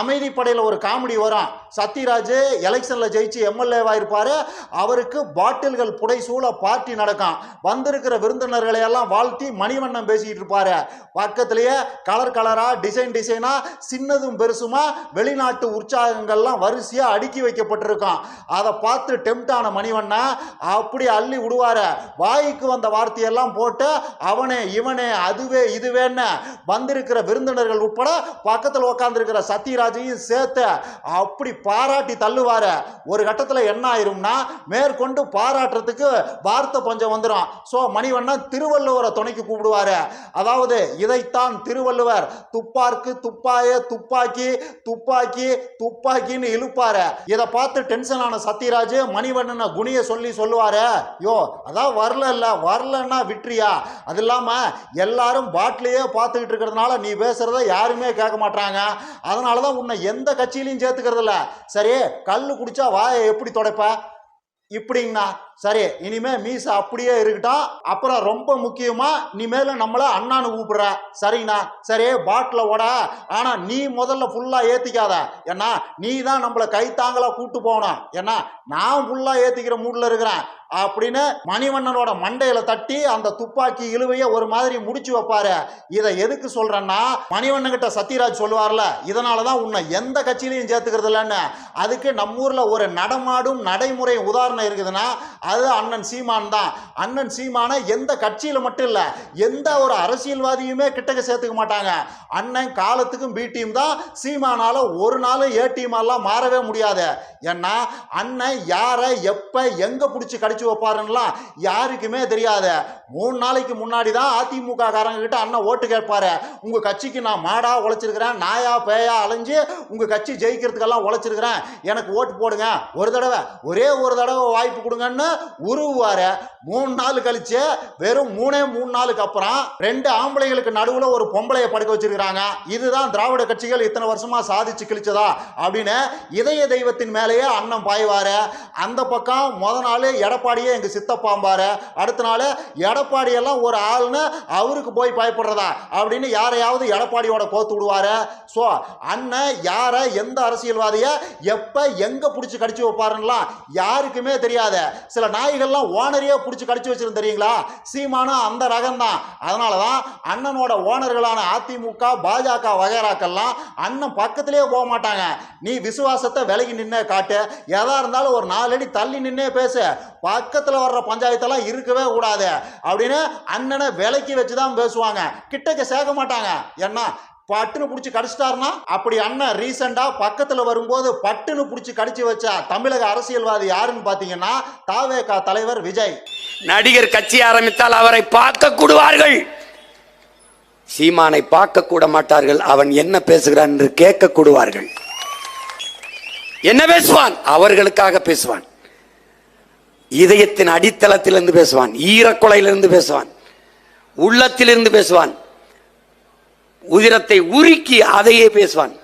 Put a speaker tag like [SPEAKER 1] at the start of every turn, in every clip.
[SPEAKER 1] அமைதிப்படையில் ஒரு காமெடி வரும் சத்யராஜ் எலெக்ஷனில் ஜெயிச்சு எம்எல்ஏவாக இருப்பார் அவருக்கு பாட்டில்கள் புடைசூழ பார்ட்டி நடக்கும். வந்திருக்கிற விருந்தினர்களை எல்லாம் வாழ்த்தி மணிவண்ணன் பேசிக்கிட்டு இருப்பாரு. பக்கத்திலேயே கலர் கலராக டிசைன் டிசைனாக சின்னதும் பெருசுமா வெளிநாட்டு உற்சாகங்கள்லாம் வரிசையாக அடுக்கி வைக்கப்பட்டிருக்கும். அதை பார்த்து டெம்ட் ஆன மணிவண்ணன் அப்படி அள்ளி விடுவாரு. வாய்க்கு வந்த வார்த்தையெல்லாம் போட்டு அவனே இவனே அதுவே இதுவேன்னு வந்திருக்கிற விருந்தினர்கள் உட்பட பக்கத்தில் உட்காந்துருக்கிற ராஜையும் சேர்த்து அப்படி பாராட்டி தள்ளுவாரு. ஒரு கட்டத்தில் என்ன ஆயிரும்னா மேற்கொண்டு பாராட்டுறதுக்கு வார்த்தை பஞ்சம் வந்துடும் ஸோ மணிவண்ணன் திருவள்ளுவரை துணைக்கு கூப்பிடுவார். அதாவது இதைத்தான் திருவள்ளுவர் துப்பார்க்கு துப்பாய துப்பாக்கி துப்பாக்கி துப்பாக்கின்னு இழுப்பாரு. இதை பார்த்து டென்ஷன் ஆன சத்யராஜ் மணிவண்ணனை குணிய சொல்லி சொல்லுவாரு. யோ அதான் வரல இல்லை வரலன்னா விட்டுறியா? அது இல்லாம எல்லாரும் பாட்டிலையே பார்த்துக்கிட்டு இருக்கிறதுனால நீ பேசுகிறத யாருமே கேட்க மாட்டாங்க அதனால தான் உன்னை எந்த கட்சியிலையும் சேர்த்துக்கிறதில்ல. சரி கல் குடிச்சா வாயை எப்படி துடைப்ப? இப்படிங்கண்ணா சரி இனிமே மீச அப்படியே இருக்கட்டும் அப்புறம் ரொம்ப முக்கியமா நீ மேல நம்மள அண்ணான்னு கூப்பிடுற. சரிங்கண்ணா சரி பாட்டில் ஓட. ஆனா நீ முதல்ல ஃபுல்லா ஏத்திக்காத. ஏன்னா நீ தான் நம்மள கைத்தாங்களா கூட்டு போகணும். ஏன்னா நான் ஃபுல்லா ஏத்திக்கிற மூட்ல இருக்கிறேன். அப்படின்னு மணிவண்ணனோட மண்டையில தட்டி அந்த துப்பாக்கி இழுவைய ஒரு மாதிரி முடிச்சு வைப்பாரு. இதை எதுக்கு சொல்றேன்னா மணிவண்ணன் கிட்ட சத்யராஜ் சொல்லுவார்ல இதனாலதான் உன்னை எந்த கட்சியிலையும் சேர்த்துக்கிறது இல்லைன்னு. அதுக்கு நம்ம ஊர்ல ஒரு நடமாடும் நடைமுறை உதாரணம் இருக்குதுன்னா அது அண்ணன் சீமான் தான். அண்ணன் சீமானை எந்த கட்சியில மட்டும் இல்ல எந்த ஒரு அரசியல்வாதியுமே கிட்டக்க சேர்த்துக்க மாட்டாங்க. அண்ணன் காலத்துக்கும் பி டீம் தான் சீமானால ஒரு நாள் ஏ டீம் எல்லாம் மாறவே முடியாது. ஏன்னா அண்ணன் யாரை எப்ப எங்க பிடிச்சி கடிச்சு வைப்பாருன்னெலாம் யாருக்குமே தெரியாத. மூணு நாளைக்கு முன்னாடி தான் அதிமுக காரங்க கிட்ட அண்ணன் ஓட்டு கேட்பாரு. உங்க கட்சிக்கு நான் மாடா உழைச்சிருக்கிறேன் நாயா பேயா அலைஞ்சு உங்க கட்சி ஜெயிக்கிறதுக்கெல்லாம் உழைச்சிருக்கிறேன். எனக்கு ஓட்டு போடுங்க. ஒரு தடவை ஒரே ஒரு தடவை வாய்ப்பு கொடுங்கன்னு உருவாரு மூணு நாள் கழிச்சு வெறும் மூணே மூணு நாளுக்கு அப்புறம் ரெண்டு ஆம்பளைங்களுக்கு நடுவில் ஒரு பொம்பளைய படுக்க வச்சிருக்கிறாங்க. இதுதான் திராவிட கட்சிகள் இத்தனை வருஷமா சாதிச்சு கிழிச்சதா அப்படின்னு இதய தெய்வத்தின் மேலேயே அண்ணன் பாய்வாரு. அந்த பக்கம் முத நாள் எடப்பாடியே எங்க சித்தப்பாம்பாரு அடுத்த நாள் எடப்பாடியெல்லாம் ஒரு ஆள்னு அவருக்கு போய் பயப்படுறதா? அப்படின்னு யாரையாவது எடப்பாடியோட கோத்து விடுவாரு? ஸோ அண்ணன் யாரை எந்த அரசியல்வாதிய எப்போ எங்கே பிடிச்சி கடிச்சு வைப்பாருன்னெலாம் யாருக்குமே தெரியாது. சில நாய்கள்லாம் ஓனரையே பிடிச்சி கடிச்சு வச்சிருந்து தெரியுங்களா? சீமானும் அந்த ரகம் தான் அதனால தான் அண்ணனோட ஓனர்களான அதிமுக பாஜக வகைராக்கெல்லாம் அண்ணன் பக்கத்திலே போக மாட்டாங்க. நீ விசுவாசத்தை விலகி நின்று காட்டு. எதா இருந்தாலும் ஒரு நாலடி தள்ளி நின்னே பேசு. பக்கத்தில் வர்ற பஞ்சாயத்தெல்லாம் இருக்கவே கூடாது அப்படின்னு அண்ணனை விலைக்கு வச்சு தான் பேசுவாங்க. கிட்டக்க சேர்க்க மாட்டாங்க. ஏன்னா பட்டுன்னு பிடிச்சி கடிச்சிட்டாருன்னா அப்படி அண்ணன் ரீசெண்டாக பக்கத்தில் வரும்போது பட்டுன்னு பிடிச்சி கடிச்சு வச்ச தமிழக அரசியல்வாதி யாருன்னு பார்த்தீங்கன்னா தாவேகா தலைவர் விஜய்.
[SPEAKER 2] நடிகர் கட்சி ஆரம்பித்தால் அவரை பார்க்க கூடுவார்கள். சீமானை பார்க்க கூட மாட்டார்கள். அவன் என்ன பேசுகிறான் என்று கேட்க கூடுவார்கள். என்ன பேசுவான்? அவர்களுக்காக பேசுவான். இதயத்தின் அடித்தளத்திலிருந்து பேசுவான் ஈரக்குலையிலிருந்து பேசுவான் உள்ளத்திலிருந்து பேசுவான் உதிரத்தை உருக்கி அதையே பேசுவான்.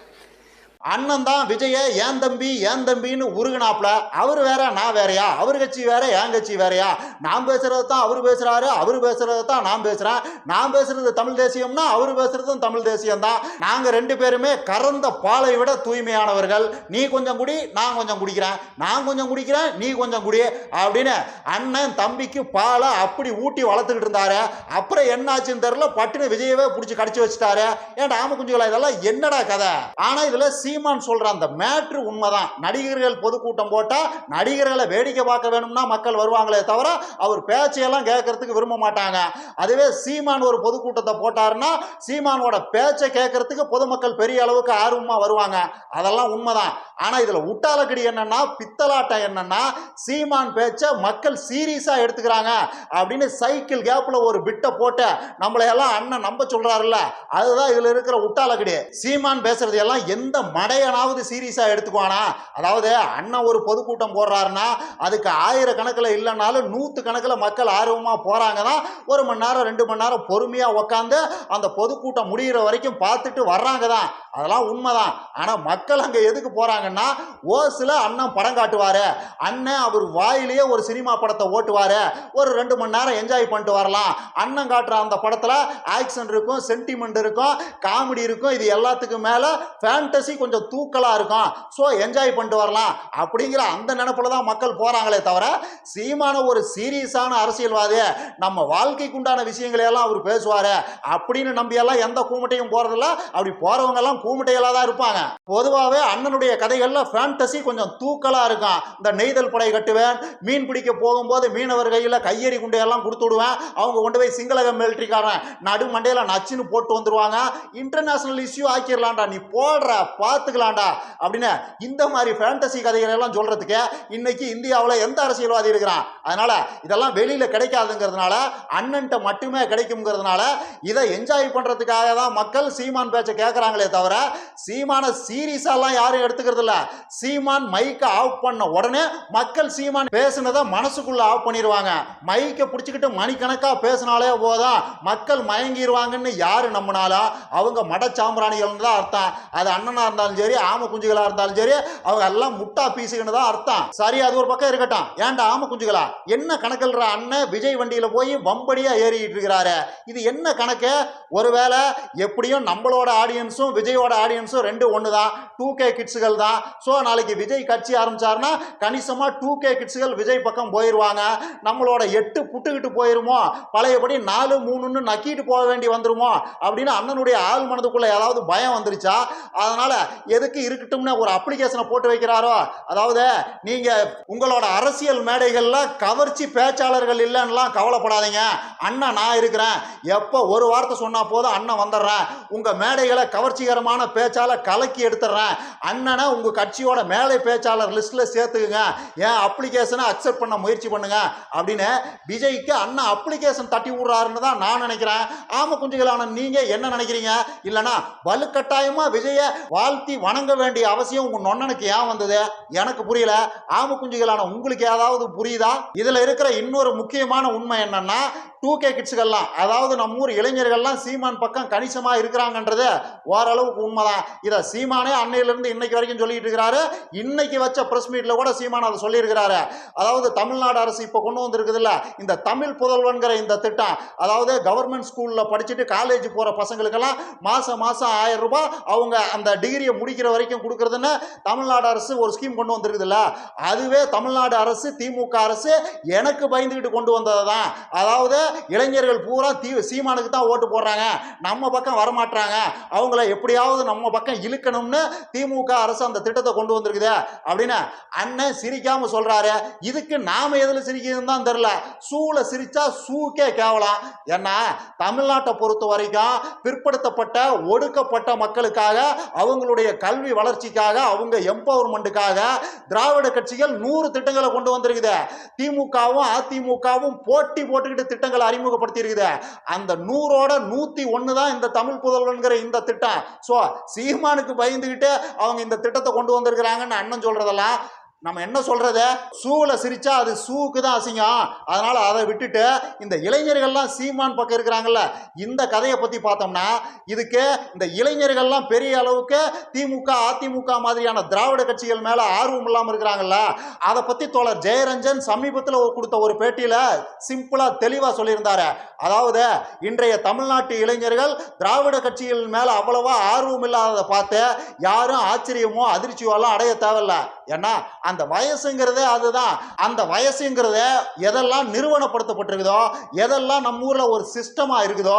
[SPEAKER 1] அண்ணன் தான் விஜய ஏன் தம்பி ஏன் தம்பின்னு உருகுனாப்ல அவர் வேற நான் வேறயா? அவர் கட்சி வேற என் கட்சி வேறயா? நான் பேசுறது தான் அவர் பேசுறாரு அவர் பேசுறது தான் நான் பேசுறேன். நான் பேசுறது தமிழ் தேசியம்னா அவர் பேசுறதும் தமிழ் தேசியம் தான். நாங்க ரெண்டு பேருமே கறந்த பாலை விட தூய்மையானவர்கள். நீ கொஞ்சம் குடி நான் கொஞ்சம் குடிக்கிறேன். நான் கொஞ்சம் குடிக்கிறேன் நீ கொஞ்சம் குடி அப்படின்னு அண்ணன் தம்பிக்கு பாலை அப்படி ஊட்டி வளர்த்துக்கிட்டு இருந்தாரு. அப்புறம் என்னாச்சுன்னு தெரியல பட்டுன்னு விஜயவே பிடிச்சி கடிச்சு வச்சுட்டாரு. ஏன்டா ஆம குஞ்சுகளா இதெல்லாம்? என்னடா கதை? ஆனா இதுல சீமான் சொல்ற அந்த மேட்ரு உண்மைதான். நடிகர்கள் பொதுக்கூட்டம் போட்டா நடிகர்களை வேடிக்கை பார்க்க வேணும்னா மக்கள் வருவாங்களே தவிர அவர் பேச்சையெல்லாம் கேட்கறதுக்கு விரும்ப மாட்டாங்க. அதுவே சீமான் ஒரு பொதுக்கூட்டத்தை போட்டாருன்னா சீமானோட பேச்சை கேட்கறதுக்கு பொதுமக்கள் பெரிய அளவுக்கு ஆர்வமா வருவாங்க. அதெல்லாம் உண்மைதான். ஆனா இதுல உட்டாலக்கடி என்னன்னா பித்தலாட்டம் என்னன்னா சீமான் பேச்சை மக்கள் சீரியஸா எடுத்துக்கிறாங்க அப்படின்னு சைக்கிள் கேப்ல ஒரு பிட்டை போட்டு நம்மளையெல்லாம் அண்ணன் நம்ப சொல்றாருல்ல அதுதான் இதுல இருக்கிற உட்டாலக்கடி. சீமான் பேசுறது எல்லாம் எந்த நடையனாவது சீரியஸா எடுத்துக்குவானா? அதாவது அண்ணன் ஒரு பொதுக்கூட்டம் போடுறாருன்னா அதுக்கு ஆயிரக்கணக்கில் இல்லைனாலும் நூற்று கணக்கில் மக்கள் ஆர்வமாக போகிறாங்க தான் ஒரு மணி நேரம் ரெண்டு மணி நேரம் பொறுமையாக உக்காந்து அந்த பொதுக்கூட்டம் முடிகிற வரைக்கும் பார்த்துட்டு வர்றாங்க தான் அதெல்லாம் உண்மைதான். ஆனால் மக்கள் அங்கே எதுக்கு போகிறாங்கன்னா காட்டுறாங்கன்னா ஓசில் அண்ணன் படம் காட்டுவார். அண்ணன் அவர் வாயிலேயே ஒரு சினிமா படத்தை ஓட்டுவார். ஒரு ரெண்டு மணி நேரம் என்ஜாய் பண்ணிட்டு வரலாம். அண்ணன் காட்டுற அந்த படத்தில் ஆக்ஷன் இருக்கும் சென்டிமெண்ட் இருக்கும் காமெடி இருக்கும். இது எல்லாத்துக்கும் மேலே ஃபேண்டசி கொஞ்சம் தூக்கலாக இருக்கும் ஸோ என்ஜாய் பண்ணிட்டு வரலாம். அப்படிங்கிற அந்த நினைப்புல தான் மக்கள் போகிறாங்களே தவிர சீமான ஒரு சீரியஸான அரசியல்வாதி நம்ம வாழ்க்கைக்குண்டான விஷயங்களையெல்லாம் விஷயங்களை எல்லாம் அவர் பேசுவார். அப்படின்னு நம்பியெல்லாம் எந்த கூமட்டையும் போகிறதில்ல அப்படி போகிறவங்கெல்லாம் எல்லாம் தான் இருப்பாங்க. பொதுவாகவே அண்ணனுடைய கதைகளில் ஃபேண்டசி கொஞ்சம் தூக்கலாக இருக்கும் இந்த நெய்தல் படை கட்டுவேன் மீன் பிடிக்க போகும்போது மீனவர் கையில் கையெறி குண்டையெல்லாம் கொடுத்து விடுவேன். அவங்க கொண்டு போய் சிங்களக மிலிட்ரிக்காரன் நடு மண்டையில் நச்சுன்னு போட்டு வந்துருவாங்க. இன்டர்நேஷனல் இஷ்யூ ஆக்கிடலான்டா நீ போடுற பார்த்துக்கலாம்டா அப்படின்னு இந்த மாதிரி ஃபேண்டசி கதைகள் எல்லாம் சொல்கிறதுக்கு இன்னைக்கு இந்தியாவில் எந்த அரசியல்வாதி இருக்கிறான்? அதனால இதெல்லாம் வெளியில கிடைக்காதுங்கிறதுனால அண்ணன்ட்ட மட்டுமே கிடைக்குங்கிறதுனால இதை என்ஜாய் பண்றதுக்காக தான் மக்கள் சீமான் பேச்சை கேட்கறாங்களே தவிர சீமான சீரியஸாலாம் யாரும் எடுத்துக்கிறது இல்லை. சீமான் மைக்கை ஆஃப் பண்ண உடனே மக்கள் சீமான் பேசுனதை மனசுக்குள்ளே ஆஃப் பண்ணிடுவாங்க மைக்கை பிடிச்சிக்கிட்டு மணிக்கணக்கா பேசினாலே போதும். மக்கள் மயங்கிடுவாங்கன்னு யார் நம்பினாலும் அவங்க மடச்சாம்பிராணிகள்னு தான் அர்த்தம். அது அண்ணனா இருந்தாலும் இருந்தாலும் சரி ஆம குஞ்சுகளா இருந்தாலும் சரி அவங்க எல்லாம் முட்டா பீசுகன்னு தான் அர்த்தம். சரி அது ஒரு பக்கம் இருக்கட்டும். ஏன்டா ஆம குஞ்சுகளா? என்ன கணக்குன்ற அண்ணன் விஜய் வண்டியில போய் வம்படியா ஏறிட்டு இருக்கிறாரு. இது என்ன கணக்கு? ஒருவேளை எப்படியும் நம்மளோட ஆடியன்ஸும் விஜயோட ஆடியன்ஸும் ரெண்டு ஒன்று தான். டூ கே கிட்ஸுகள் தான். ஸோ நாளைக்கு விஜய் கட்சி ஆரம்பிச்சாருன்னா கணிசமாக டூ கே கிட்ஸுகள் விஜய் பக்கம் போயிடுவாங்க நம்மளோட எட்டு புட்டுக்கிட்டு போயிருமோ? பழையபடி நாலு மூணுன்னு நக்கிட்டு போக வேண்டி வந்துருமோ? அப்படின்னு அண்ணனுடைய ஆள் மனதுக்குள்ள ஏதாவது பயம் வந்துருச்சா? அதனால எதுக்கு இருக்கட்டும்னு ஒரு அப்ளிகேஷனை போட்டு வைக்கிறாரோ? அதாவது நீங்கள் உங்களோட அரசியல் மேடைகளில் கவர்ச்சி பேச்சாளர்கள் இல்லைன்னெலாம் கவலைப்படாதீங்க. அண்ணன் நான் இருக்கிறேன். எப்போ ஒரு வார்த்தை சொன்னால் போதும் அண்ணன் வந்துடுறேன். உங்கள் மேடைகளை கவர்ச்சிகரமான பேச்சால் கலக்கி எடுத்துடுறேன். அண்ணனை உங்கள் கட்சியோட மேலை பேச்சாளர் லிஸ்ட்டில் சேர்த்துக்குங்க. என் அப்ளிகேஷனை அக்செப்ட் பண்ண முயற்சி பண்ணுங்க. அப்படின்னு விஜய்க்கு அண்ணன் அப்ளிகேஷன் தட்டி விடுறாருன்னு தான் நான் நினைக்கிறேன். ஆம குஞ்சுகளான நீங்கள் என்ன நினைக்கிறீங்க? இல்லைன்னா வலுக்கட்டாயமாக விஜயை வாழ்த்தி வணங்க வேண்டிய அவசியம் உங்க நொன்னனுக்கு ஏன் வந்தது? எனக்கு புரியல. ஆம குஞ்சுகளான உங்களுக்கு ஏதாவது புரியுதா? இதுல இருக்கிற இன்னொரு முக்கியமான உண்மை என்னன்னா டூ கே கிட்ஸுகள்லாம் அதாவது நம்ம ஊர் இளைஞர்கள்லாம் சீமான் பக்கம் கணிசமாக இருக்கிறாங்கன்றது ஓரளவுக்கு உண்மைதான். இதை சீமானே அன்னையிலிருந்து இன்னைக்கு வரைக்கும் சொல்லிட்டு இருக்கிறாரு. இன்னைக்கு வச்ச ப்ரெஸ் மீட்டில் கூட சீமான் அதை சொல்லியிருக்கிறாரு. அதாவது தமிழ்நாடு அரசு இப்போ கொண்டு வந்திருக்குதுல்ல இந்த தமிழ் புதல்வன்கிற இந்த திட்டம் அதாவது கவர்மெண்ட் ஸ்கூலில் படிச்சுட்டு காலேஜ் போகிற பசங்களுக்கெல்லாம் மாதம் மாதம் ஆயிரம் ரூபாய் அவங்க அந்த டிகிரியை முடிக்கிற வரைக்கும் கொடுக்குறதுன்னு தமிழ்நாடு அரசு ஒரு ஸ்கீம் கொண்டு வந்திருக்குதுல்ல. அதுவே தமிழ்நாடு அரசு திமுக அரசு எனக்கு பயந்துக்கிட்டு கொண்டு வந்தது தான் அதாவது இளைஞர்கள் பூரா தீ சீமானுக்கு தான் ஓட்டு போடுறாங்க. நம்ம பக்கம் வரமாட்டாங்க அவங்கள எப்படியாவது நம்ம பக்கம் இழுக்கணும்னு திமுக அரசு அந்த திட்டத்தை கொண்டு வந்திருக்குது அப்படின்னு அண்ணன் சிரிக்காம சொல்றாரு. இதுக்கு நாம எதில் சிரிக்கிறதுன்னு தான் தெரியல. சூளை சிரிச்சா சூக்கே கேவலம். ஏன்னா தமிழ்நாட்டை பொறுத்த வரைக்கும் பிற்படுத்தப்பட்ட ஒடுக்கப்பட்ட மக்களுக்காக அவங்களுடைய கல்வி வளர்ச்சிக்காக அவங்க எம்பவர்மெண்ட்டுக்காக திராவிட கட்சிகள் நூறு திட்டங்களை கொண்டு வந்திருக்குது. திமுகவும் அதிமுகவும் போட்டி போட்டுக்கிட்டு திட்டங்களை அறிமுகப்படுத்தி இருக்குது அந்த நூறோட நூத்தி ஒன்று தான் இந்த தமிழ் புதல்வன்கிற இந்த திட்டம். ஸோ சீமானுக்கு பயந்துக்கிட்டு அவங்க இந்த திட்டத்தை கொண்டு வந்திருக்கிறாங்கன்னு அண்ணன் சொல்றதெல்லாம் நம்ம என்ன சொல்றது? சூவில் சிரிச்சா அது சூவுக்கு தான் அசிங்கம். அதனால அதை விட்டுட்டு இந்த இளைஞர்கள்லாம் சீமான் பக்கம் இருக்கிறாங்கல்ல இந்த கதையை பற்றி பார்த்தோம்னா இதுக்கு இந்த இளைஞர்கள்லாம் பெரிய அளவுக்கு திமுக அதிமுக மாதிரியான திராவிட கட்சிகள் மேலே ஆர்வம் இல்லாமல் இருக்கிறாங்கல்ல அதை பற்றி தோழர் ஜெயரஞ்சன் சமீபத்தில் கொடுத்த ஒரு பேட்டியில் சிம்பிளாக தெளிவாக சொல்லியிருந்தாரு. அதாவது இன்றைய தமிழ்நாட்டு இளைஞர்கள் திராவிட கட்சிகள் மேலே அவ்வளவா ஆர்வம் இல்லாததை பார்த்து யாரும் ஆச்சரியமோ அதிர்ச்சியோ எல்லாம் அடைய தேவையில்ல. ஏன்னா அந்த வயசுங்கிறதே அதுதான். அந்த வயசுங்கிறத எதெல்லாம் நிறுவனப்படுத்தப்பட்டிருக்குதோ எதெல்லாம் நம்ம ஊரில் ஒரு சிஸ்டமாக இருக்குதோ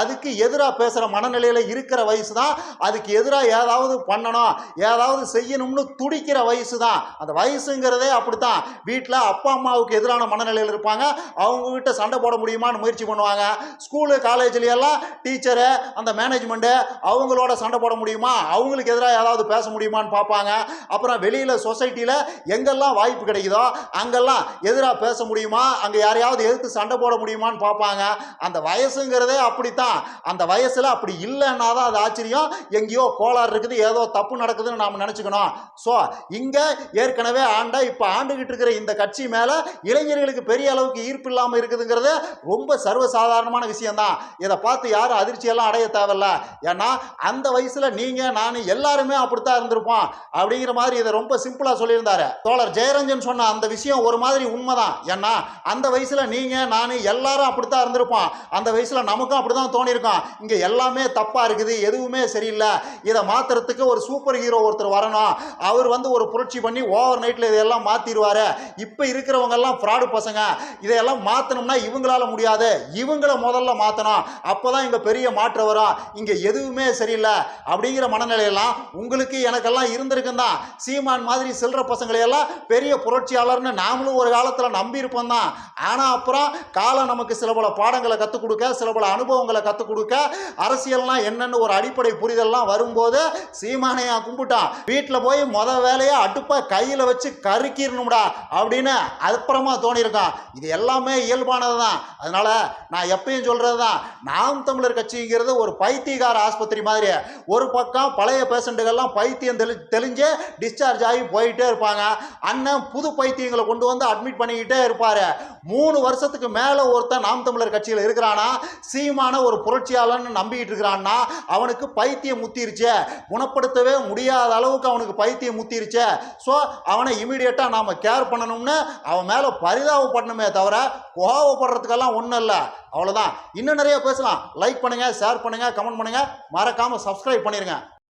[SPEAKER 1] அதுக்கு எதிராக பேசுகிற மனநிலையில் இருக்கிற வயசு தான் அதுக்கு எதிராக ஏதாவது பண்ணணும் ஏதாவது செய்யணும்னு துடிக்கிற வயசு தான் அந்த வயசுங்கிறதே அப்படித்தான். வீட்டில் அப்பா அம்மாவுக்கு எதிரான மனநிலையில் இருப்பாங்க. அவங்க கிட்ட சண்டை போட முடியுமான்னு முயற்சி பண்ணுவாங்க. ஸ்கூலு காலேஜ்லையெல்லாம் டீச்சரு அந்த மேனேஜ்மெண்ட்டு அவங்களோட சண்டை போட முடியுமா? அவங்களுக்கு எதிராக ஏதாவது பேச முடியுமான்னு பார்ப்பாங்க. அப்புறம் வெளியில் சொசைட்டியில் எங்கெல்லாம் வாய்ப்பு கிடைக்குதோ அங்கெல்லாம் எதிராக பேச முடியுமா? அங்கே யாரையாவது எதிர்த்து சண்டை போட முடியுமான்னு பார்ப்பாங்க. அந்த வயசுங்கிறதே அப்படித்தான். அந்த வயசில் அப்படி இல்லைன்னா தான் அது ஆச்சரியம். எங்கேயோ கோளாறு இருக்குது ஏதோ தப்பு நடக்குதுன்னு நாம் நினச்சிக்கணும். ஸோ இங்கே ஏற்கனவே ஆண்ட இப்போ ஆண்டுகிட்டு இருக்கிற இந்த கட்சி மேலே இளைஞர்களுக்கு பெரிய அளவுக்கு ஈர்ப்பு இல்லாமல் இருக்குதுங்கிறது ரொம்ப சர்வசாதாரணமான விஷயம்தான். இதை பார்த்து யாரும் அதிர்ச்சியெல்லாம் அடைய தேவையில்ல. ஏன்னா அந்த வயசுல நீங்க நான் எல்லாருமே அப்படித்தான் இருந்திருப்போம். அப்படிங்கிற மாதிரி இதை ரொம்ப சிம்பிளா சொல்லியிருந்தாரு. தோழர் ஜெயரஞ்சன் சொன்ன அந்த விஷயம் ஒரு மாதிரி உண்மைதான். ஏன்னா அந்த வயசுல நீங்க நான் எல்லாரும் அப்படித்தான் இருந்திருப்போம். அந்த வயசுல நமக்கும் அப்படிதான் தோணியிருக்கோம். இங்க எல்லாமே தப்பா இருக்குது எதுவுமே சரியில்லை. இதை மாத்துறதுக்கு ஒரு சூப்பர் ஹீரோ ஒருத்தர் வரணும். அவர் வந்து ஒரு புரட்சி பண்ணி ஓவர் நைட்ல இதெல்லாம் மாத்திடுவாரு. இப்போ இருக்கிறவங்க எல்லாம் ஃப்ராடு பசங்க. இதையெல்லாம் மாத்தணும்னா இவங்களால முடியாது. இவங்கள முதல்ல மாத்தணும். அப்பதான் இங்க பெரிய மாற்றம் வரும். இங்க எதுவுமே சரியில்லை. அப்படிங்கிற மனநிலையெல்லாம் உங்களுக்கு எனக்கெல்லாம் இருந்திருக்கும் தான் சீமான் மாதிரி சில்லற எல்லாம் பெரிய புரட்சியாளர்னு நாமளும் ஒரு காலத்துல நம்பி இருப்போம் தான் ஆனா அப்புறம் காலம் நமக்கு சில பல பாடங்களை கற்றுக் கொடுக்க சில பல அனுபவங்களை கற்றுக் கொடுக்க அரசியல்னா என்னன்னு ஒரு அடிப்படை புரிதல்லாம் வரும்போது சீமானையா கும்பிட்டான். வீட்டில் போய் முத வேலையை அடுப்பை கையில் வச்சு கருக்கிடணும்டா அப்படின்னு அப்புறமா தோணியிருக்கான். இது எல்லாமே இயல்பானது தான் அதனால நான் எப்பயும் சொல்கிறது தான் நாம் தமிழர் கட்சிங்கிறது ஒரு பைத்தியகார ஆஸ்பத்திரி மாதிரி. ஒரு பக்கம் பழைய பேஷண்ட்டுகள்லாம் பைத்தியம் தெளி தெளிஞ்சு டிஸ்சார்ஜ் ஆகி போயிட்டே இருப்பாங்க. அண்ணன் புது பைத்தியங்களை கொண்டு வந்து அட்மிட் பண்ணிக்கிட்டே இருப்பார். மூணு வருஷத்துக்கு மேலே ஒருத்தன் நாம் தமிழர் கட்சியில் இருக்கிறானா? சீமான ஒரு புரட்சியாளன் நம்பிக்கிட்டு இருக்கிறான்னா அவனுக்கு பைத்தியம் முத்திருச்சு. குணப்படுத்தவே முடியாத அளவுக்கு அவனுக்கு பைத்தியம் முத்திருச்சு. ஸோ அவனை இமீடியட்டாக நாம் கேர் பண்ணணும்னு அவன் மேலே பரிதாபப்படணுமே தவிர கோவப்படுறதுக்கெல்லாம் ஒன்றும் இல்லை. அவ்வளோதான் இன்னும் நிறைய பேசலாம். லைக் பண்ணுங்கள் ஷேர் பண்ணுங்கள் கமெண்ட் பண்ணுங்கள் மறக்காமல் சப்ஸ்கிரைப் பண்ணிடுங்க